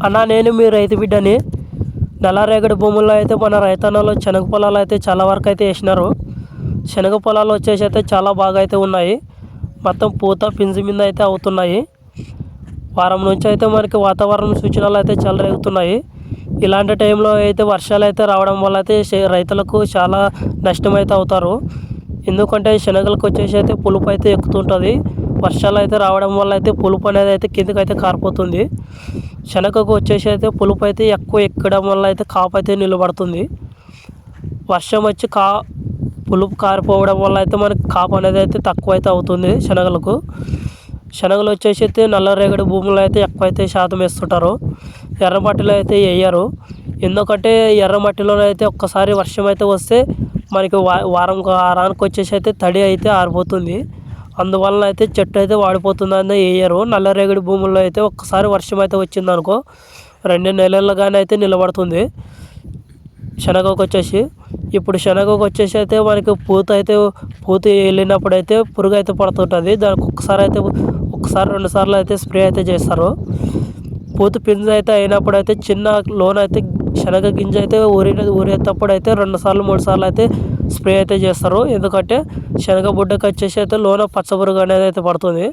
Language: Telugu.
అన్న నేను మీ రైతు బిడ్డని నల్లరేగడి భూముల్లో అయితే మన రైతన్నలు శనగ పొలాలు అయితే చాలా వరకు అయితే వేసినారు. శనగ పొలాలు వచ్చేసి అయితే చాలా బాగా అయితే ఉన్నాయి. మొత్తం పూత పింజి మీద అయితే అవుతున్నాయి. వారం నుంచి అయితే మనకి వాతావరణ సూచనలు అయితే చాలా రేగుతున్నాయి. ఇలాంటి టైంలో అయితే వర్షాలు అయితే రావడం వల్ల అయితే రైతులకు చాలా నష్టం అయితే అవుతారు. ఎందుకంటే శనగలకు వచ్చేసి అయితే పులుపు అయితే ఎక్కుతుంటుంది. వర్షాలు అయితే రావడం వల్ల అయితే పులుపు అనేది అయితే కిందకి అయితే కారిపోతుంది. శనగకు వచ్చేసి అయితే పులుపు అయితే ఎక్కువ ఎక్కడం వల్ల అయితే కాపు అయితే నిలబడుతుంది. వర్షం వచ్చి కా పులుపు కారిపోవడం వల్ల అయితే మనకి కాపు అనేది అయితే తక్కువ అయితే అవుతుంది శనగలకు. శనగలు వచ్చేసి అయితే నల్లరేగడి భూముల్లో అయితే ఎక్కువ అయితే శాతం వేస్తుంటారు. ఎర్రమట్టిలో అయితే వేయరు. ఎందుకంటే ఎర్రమట్టిలో అయితే ఒక్కసారి వర్షం అయితే వస్తే మనకి వా వారం వారానికి వచ్చేసి అయితే తడి అయితే ఆరిపోతుంది. అందువలన అయితే చెట్టు అయితే వాడిపోతుందని వేయరు నల్లరేగడి భూముల్లో అయితే ఒక్కసారి వర్షం అయితే వచ్చిందనుకో రెండు నెలలుగానే అయితే నిలబడుతుంది. శనగకు వచ్చేసి ఇప్పుడు శనగకు వచ్చేసి అయితే మనకి పూత అయితే పూత వెళ్ళినప్పుడు అయితే పురుగు అయితే పడుతుంటుంది. దానికి ఒక్కసారి అయితే ఒకసారి రెండు సార్లు అయితే స్ప్రే అయితే చేస్తారు. పూత పింజ అయితే అయినప్పుడు అయితే చిన్న లోన్ అయితే శనగ గింజ అయితే ఊరిన ఊరేటప్పుడు అయితే రెండు సార్లు మూడు సార్లు అయితే స్ప్రే అయితే చేస్తారు. ఎందుకంటే శనగ బుడ్డకు వచ్చేసి అయితే లోన పచ్చ పురుగు అనేది అయితే పడుతుంది.